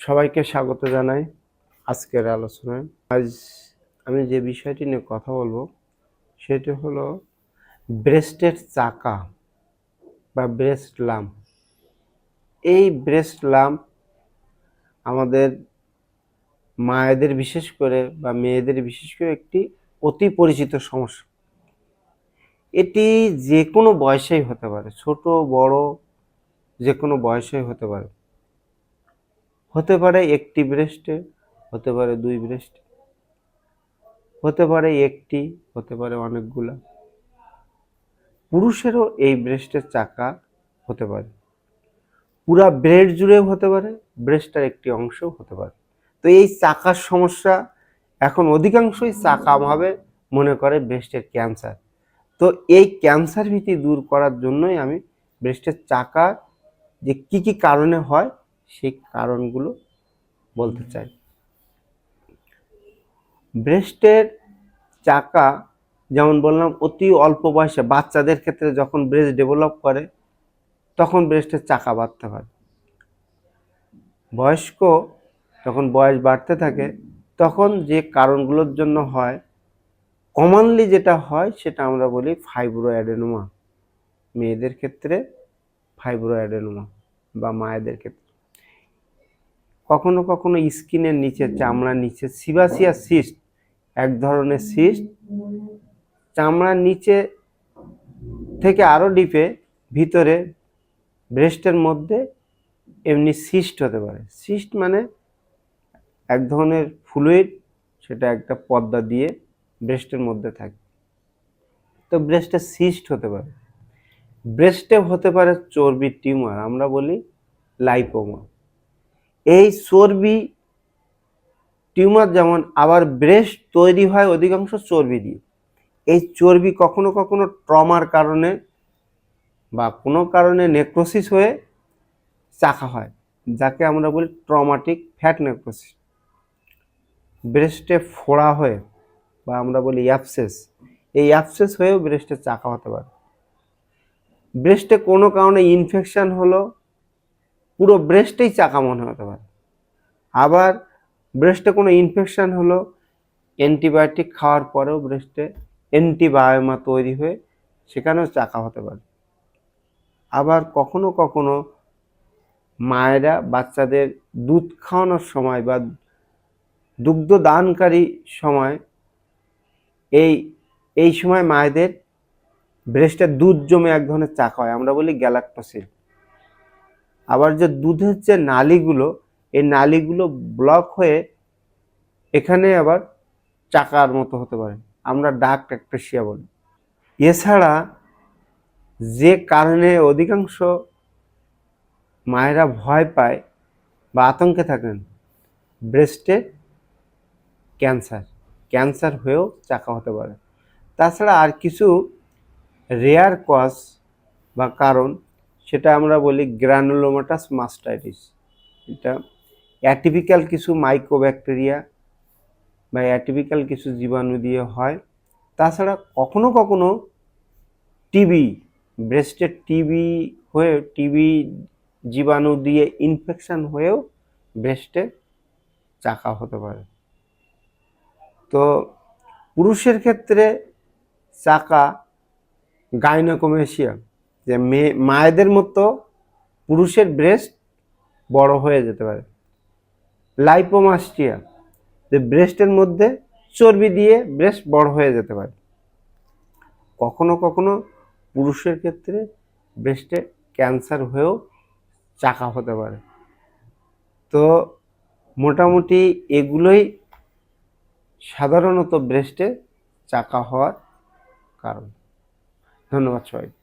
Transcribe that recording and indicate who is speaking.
Speaker 1: সবাইকে স্বাগত জানাই আজকের আলোচনায়। আজ আমি যে বিষয়টি নিয়ে কথা বলব, সেটি হলো ব্রেস্টের চাকা বা ব্রেস্ট লাম্প এই ব্রেস্ট লাম্প আমাদের মায়েদের বিশেষ করে বা মেয়েদের বিশেষ করে একটি অতি পরিচিত সমস্যা। এটি যে কোনো বয়সেই হতে পারে, ছোট, বড়, যে কোনো বয়সেই হতে পারে। হতে পারে একটি ব্রেস্টে হতে পারে দুই ব্রেস্টে হতে পারে একটি, হতে পারে অনেকগুলা। পুরুষেরও এই ব্রেস্টের চাকা হতে পারে। পুরা ব্রেড জুড়েও হতে পারে ব্রেস্টের একটি অংশও হতে পারে। তো এই চাকার সমস্যা এখন অধিকাংশই চাকাভাবে মনে করে ব্রেস্টের ক্যান্সার তো এই ক্যান্সার ভীতি দূর করার জন্যই আমি ব্রেস্টের চাকা যে কি কি কারণে হয় সেই কারণগুলো বলতে চাই। ব্রেস্টের চাকা, যেমন বললাম, অতি অল্প বয়সে বাচ্চাদের ক্ষেত্রে যখন ব্রেস্ট ডেভেলপ করে, তখন ব্রেস্টের চাকা বাড়তে পারে বয়স্ক যখন বয়স বাড়তে থাকে, তখন যে কারণগুলোর জন্য হয় কমনলি যেটা হয়, সেটা আমরা বলি ফাইব্রো অ্যাডেনোমা মেয়েদের ক্ষেত্রে ফাইব্রো অ্যাডেনোমা বা মায়েদের ক্ষেত্রে কখনো কখনো স্কিনের নিচে চামড়ার নিচে সিবাসিয়া সিস্ট, এক ধরনের সিস্ট, চামড়ার নিচে থেকে আরও ডিপে ভিতরে ব্রেস্টের মধ্যে এমনি সিস্ট হতে পারে। সিস্ট মানে এক ধরনের ফ্লুইড, সেটা একটা পর্দা দিয়ে ব্রেস্টের মধ্যে থাকে। তো ব্রেস্টে সিস্ট হতে পারে। ব্রেস্টে হতে পারে চর্বির টিউমার, আমরা বলি লাইপোমা। এই চর্বি টিউমার যেমন আবার ব্রেস্ট তৈরি হয় অধিকাংশ চর্বি দিয়ে। এই চর্বি কখনো কখনো ট্রমার কারণে বা কোনো কারণে নেক্রোসিস হয়ে চাকা হয়, যাকে আমরা বলি ট্রমাটিক ফ্যাট নেক্রোসিস ব্রেস্টে ফোড়া হয়ে বা আমরা বলি অ্যাপসেস এই অ্যাপসেস হয়েও ব্রেস্টে চাকা হতে পারে। ব্রেস্টে কোনো কারণে ইনফেকশান হলো পুরো ব্রেস্টেই চাকা মনে হতে পারে। আবার ব্রেস্টে কোনো ইনফেকশন হলো অ্যান্টিবায়োটিক খাওয়ার পরেও ব্রেস্টে অ্যান্টিবায়োমা তৈরি হয়ে সেখানেও চাকা হতে পারে। আবার কখনো কখনো মায়েরা বাচ্চাদের দুধ খাওয়ানোর সময় বা দুগ্ধ দানকারী সময় এই এই সময় মায়েদের ব্রেস্টে দুধ জমে এক ধরনের চাকা হয়। আমরা বলি গ্যালাক্টোসিল আবার যে দুধের যে নালিগুলো, এই নালিগুলো ব্লক হয়ে এখানে আবার চাকার মতো হতে পারে। আমরা ডাক ট্যাক্টেশিয়া বলি। এছাড়া যে কারণে অধিকাংশ মায়েরা ভয় পায় বা আতঙ্কে থাকেন ব্রেস্টে ক্যান্সার ক্যান্সার হয়েও চাকা হতে পারে। তাছাড়া আর কিছু রেয়ার কজ বা কারণ সেটা আমরা বলি গ্রানুলোমাটাস মাস্টাইটিস এটা অ্যাটিপিক্যাল কিছু মাইক্রোব্যাকটেরিয়া বা অ্যাটিপিক্যাল কিছু জীবাণু দিয়ে হয়। তাছাড়া কখনো কখনো টিবি ব্রেস্টের টিবি হয়ে টিবি জীবাণু দিয়ে ইনফেকশান হয়েও ব্রেস্টে চাকা হতে পারে। তো পুরুষের ক্ষেত্রে চাকা গাইনোকোমেশিয়া যে মেয়ে, মায়েদের মতো পুরুষের ব্রেস্ট বড় হয়ে যেতে পারে। লাইপোমাস্টিয়া যে ব্রেস্টের মধ্যে চর্বি দিয়ে ব্রেস্ট বড় হয়ে যেতে পারে। কখনো কখনো পুরুষের ক্ষেত্রে ব্রেস্টে ক্যান্সার হয়েও চাকা হতে পারে। তো মোটামুটি এগুলোই সাধারণত ব্রেস্টে চাকা হওয়ার কারণ। ধন্যবাদ সবাই